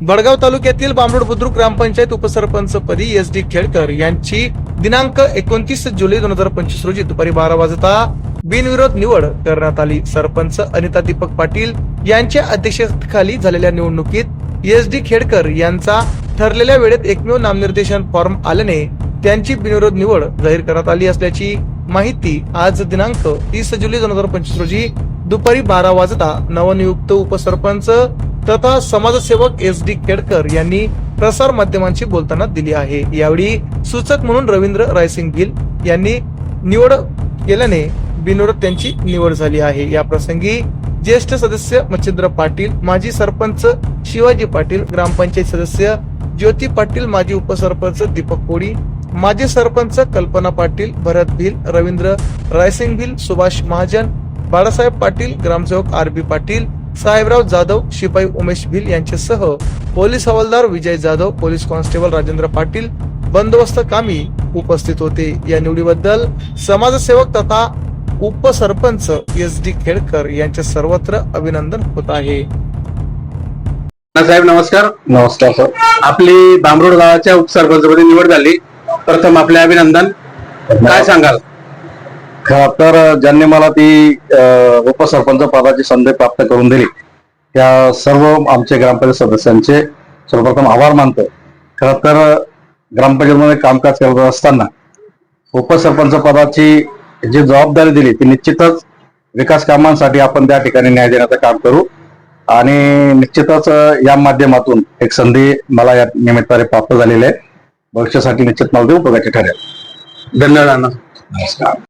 बडगाव तालुक्यातील बांबरोड बुद्रुक ग्रामपंचायत उपसरपंच पदी एस डी खेडकर यांची दिनांक एकोणतीस जुलै दोन हजार पंचवीस रोजी दुपारी बारा वाजता बिनविरोध निवड करण्यात आली. सरपंच अनिता दीपक पाटील यांच्या अध्यक्षतेखाली झालेल्या निवडणुकीत एस डी खेडकर यांचा ठरलेल्या वेळेत एकमेव नामनिर्देशन फॉर्म आल्याने त्यांची बिनविरोध निवड जाहीर करण्यात आली असल्याची माहिती आज दिनांक तीस जुलै दोन हजार पंचवीस रोजी दुपारी बारा वाजता नवनियुक्त उपसरपंच तथा समाजसेवक एस डी केडकर यांनी प्रसार माध्यमांशी बोलताना दिली आहे. यावेळी सूचक म्हणून रवींद्र रायसिंग गिल यांनी निवड केल्याने बिनोड त्यांची निवड झाली आहे. या प्रसंगी ज्येष्ठ सदस्य मच्छिंद्र पाटील माजी सरपंच शिवाजी पाटील ग्रामपंचायत सदस्य ज्योती पाटील माजी उपसरपंच दीपक कोळी माजी सरपंच कल्पना पाटील भरत भिल रवींद्र रायसिंग भिल सुभाष महाजन बाळासाहेब पाटील ग्रामसेवक आर बी पाटील साहेबराव जाधव शिपाई उमेश भिल यांच्यासह पोलीस हवालदार विजय जाधव पोलीस कॉन्स्टेबल राजेंद्र पाटील बंदोबस्त कामी उपस्थित होते. या निवडीबद्दल समाजसेवक तथा उपसरपंच एस डी खेडकर यांचे सर्वत्र अभिनंदन होत आहे. साहेब नमस्कार. नमस्कार सर. आपली बांबरोड गावाच्या उपसरपंचपदी निवड झाली. प्रथम आपले अभिनंदन. काय सांगाल? तर ज्यांनी मला ती उपसरपंच पदाची संधी प्राप्त करून दिली त्या सर्व आमचे ग्रामपंचायत सदस्यांचे सर्वप्रथम आभार मानतो खरं तर ग्रामपंचायतमध्ये कामकाज करत असताना उपसरपंच पदाची जी जबाबदारी दिली ती निश्चितच विकास कामांसाठी आपण त्या ठिकाणी न्याय देण्याचं काम करू आणि निश्चितच या माध्यमातून एक संधी मला या निमित्ताने प्राप्त झालेली आहे. भविष्यासाठी निश्चित मला उपयोगाची ठरेल. धन्यवाद नमस्कार.